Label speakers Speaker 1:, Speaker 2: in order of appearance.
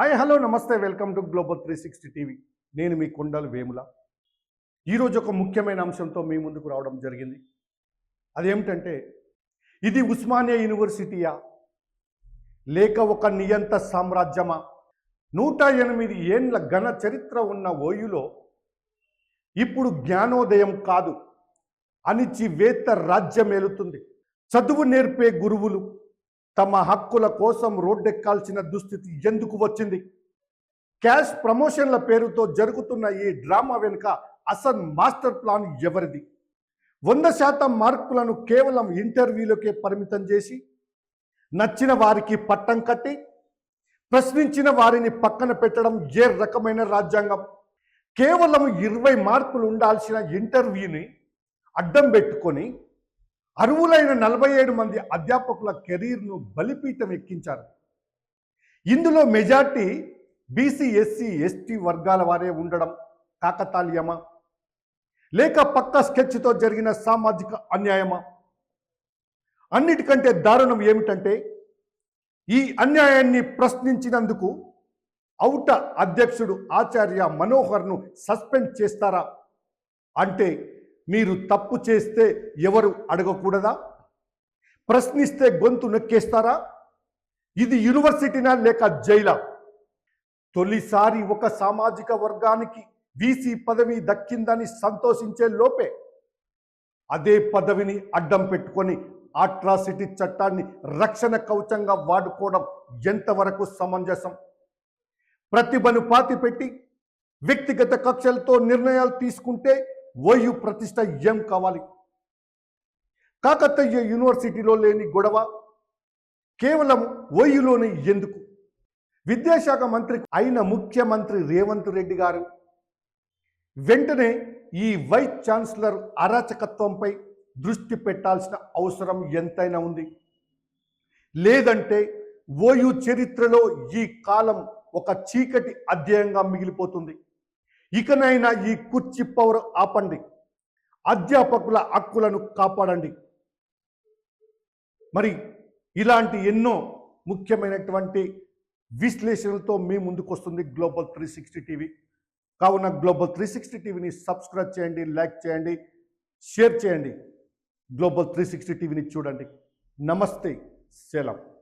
Speaker 1: Hi hello నమస్తే welcome to global three sixty TV. నేను మీ కొండలు వేముల. ఈరోజు ఒక ముఖ్యమైన అంశంతో మీ ముందుకు రావడం జరిగింది. అదేమిటంటే ఇది ఉస్మానియా యూనివర్సిటీయా? లేక ఒక నియంత సామ్రాజ్యమా? నూట ఎనిమిది ఏండ్ల ఘన చరిత్ర ఉన్న ఓయులో ఇప్పుడు జ్ఞానోదయం కాదు. అణిచివేత్త రాజ్యం ఏలుతుంది చదువు నేర్పే గురువులు తమ హక్కుల కోసం రోడ్డెక్కాల్సిన దుస్థితి ఎందుకు వచ్చింది? క్యాష్ ప్రమోషన్ల పేరుతో జరుగుతున్న ఈ డ్రామా వెనుక అసన్ మాస్టర్ ప్లాన్ ఎవరిది? వంద శాతం మార్కులను కేవలం ఇంటర్వ్యూలకే పరిమితం చేసి నచ్చిన వారికి పట్టం కట్టి ప్రశ్నించిన వారిని పక్కన పెట్టడం ఏ రకమైన రాజ్యాంగం? కేవలం ఇరవై మార్కులు ఉండాల్సిన ఇంటర్వ్యూని అడ్డం పెట్టుకొని అరువులైన నలభై ఏడు మంది అధ్యాపకుల కెరీర్ను బలిపీఠం ఎక్కించారు. ఇందులో మెజార్టీ బీసీ ఎస్సీ ఎస్టీ వర్గాల వారే ఉండడం కాకతాళీయమా? లేక పక్క స్కెచ్తో జరిగిన సామాజిక అన్యాయమా? అన్నిటికంటే దారుణం ఏమిటంటే ఈ అన్యాయాన్ని ప్రశ్నించినందుకు ఔట అధ్యక్షుడు ఆచార్య మనోహర్ను సస్పెండ్ చేస్తారా? అంటే మీరు తప్పు చేస్తే ఎవరు అడగకూడదా? ప్రశ్నిస్తే గొంతు నొక్కేస్తారా? ఇది యూనివర్సిటీనా లేక జైలా? తొలిసారి ఒక సామాజిక వర్గానికి వీసీ పదవి దక్కిందని సంతోషించే లోపే అదే పదవిని అడ్డం పెట్టుకొని అట్రాసిటీ చట్టాన్ని రక్షణ కవచంగా వాడుకోవడం ఎంతవరకు సమంజసం? ప్రతిభను పాతిపెట్టి వ్యక్తిగత కక్షలతో నిర్ణయాలు తీసుకుంటే ఓయు ప్రతిష్ట ఏం కావాలి? కాకతీయ యూనివర్సిటీలో లేని గొడవ కేవలం ఓయులోనే ఎందుకు? విద్యాశాఖ మంత్రి అయిన ముఖ్యమంత్రి రేవంత్ రెడ్డి గారు వెంటనే ఈ వైస్ ఛాన్సలర్ అరాచకత్వంపై దృష్టి పెట్టాల్సిన అవసరం ఎంతైనా ఉంది. లేదంటే ఓయు చరిత్రలో ఈ కాలం ఒక చీకటి అధ్యాయంగా మిగిలిపోతుంది. ఇకనైనా ఈ కుర్చీ పవర్ ఆపండి. అధ్యాపకుల హక్కులను కాపాడండి. మరి ఇలాంటి ఎన్నో ముఖ్యమైనటువంటి విశ్లేషణలతో మీ ముందుకు వస్తుంది గ్లోబల్ త్రీ సిక్స్టీ టీవీ కావున గ్లోబల్ త్రీ సిక్స్టీ టీవీని సబ్స్క్రైబ్ చేయండి లైక్ చేయండి షేర్ చేయండి. గ్లోబల్ త్రీ సిక్స్టీ టీవీని చూడండి. నమస్తే సెలవు.